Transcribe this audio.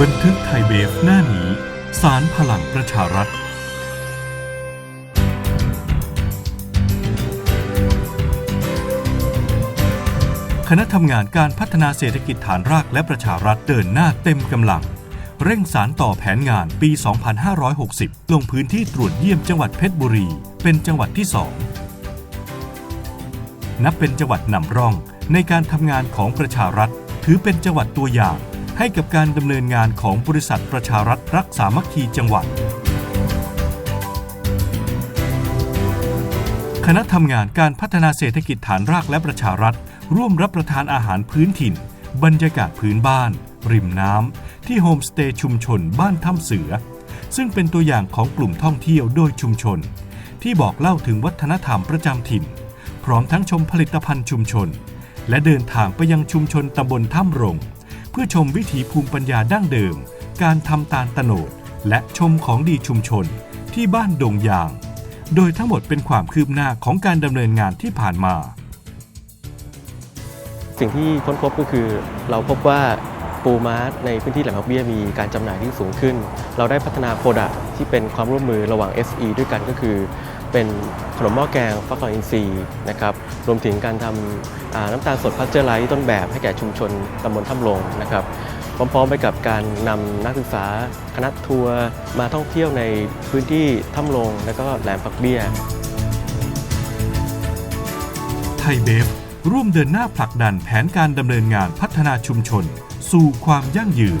บันทึกไทยเบฟหน้านี้ สารพลังประชารัฐ คณะทำงานการพัฒนาเศรษฐกิจฐานรากและประชารัฐเดินหน้าเต็มกำลัง เร่งสารต่อแผนงานปี 2560 ลงพื้นที่ตรวจเยี่ยมจังหวัดเพชรบุรี เป็นจังหวัดที่2นับเป็นจังหวัดนำร่องในการทำงานของประชารัฐ ถือเป็นจังหวัดตัวอย่าง ให้กับการดำเนินงานของบริษัทประชารัฐรักสามัคคีจังหวัด คณะทำงานการพัฒนาเศรษฐกิจฐานรากและประชารัฐ ร่วมรับประทานอาหารพื้นถิ่น บรรยากาศพื้นบ้าน ริมน้ำ ที่โฮมสเตย์ชุมชนบ้านถ้ำเสือ ซึ่งเป็นตัวอย่างของกลุ่มท่องเที่ยวโดยชุมชน ที่บอกเล่าถึงวัฒนธรรมประจำถิ่น พร้อมทั้งชมผลิตภัณฑ์ชุมชน และเดินทางไปยังชุมชนตำบลถ้ำรง เพื่อชมวิถีภูมิปัญญาดั้งเดิม การทำตาลตโนด และชมของดีชุมชนที่บ้านดงยาง โดยทั้งหมดเป็นความคืบหน้าของการดำเนินงานที่ผ่านมา สิ่งที่ค้นพบก็คือเราพบว่าปูม้าในพื้นที่แหลมพักเบี้ยมีการจำหน่ายที่สูงขึ้น เราได้พัฒนาโปรดักที่เป็นความร่วมมือระหว่าง SE ด้วยกันก็คือเป็น นมหม้อแกงฟักทองอินทรีย์นะครับรวมถึงการทำน้ำตาลสดพัชเจอร์ไลท์ต้นแบบให้แก่ชุมชนตำบลถ้ำลงนะครับพร้อมๆไปกับการนำนักศึกษาคณะทัวร์มาท่องเที่ยวในพื้นที่ถ้ำลงและก็แหลมพักเบี้ยไทยเบฟร่วมเดินหน้าผลักดันแผนการดำเนินงานพัฒนาชุมชน สู่ความยั่งยืน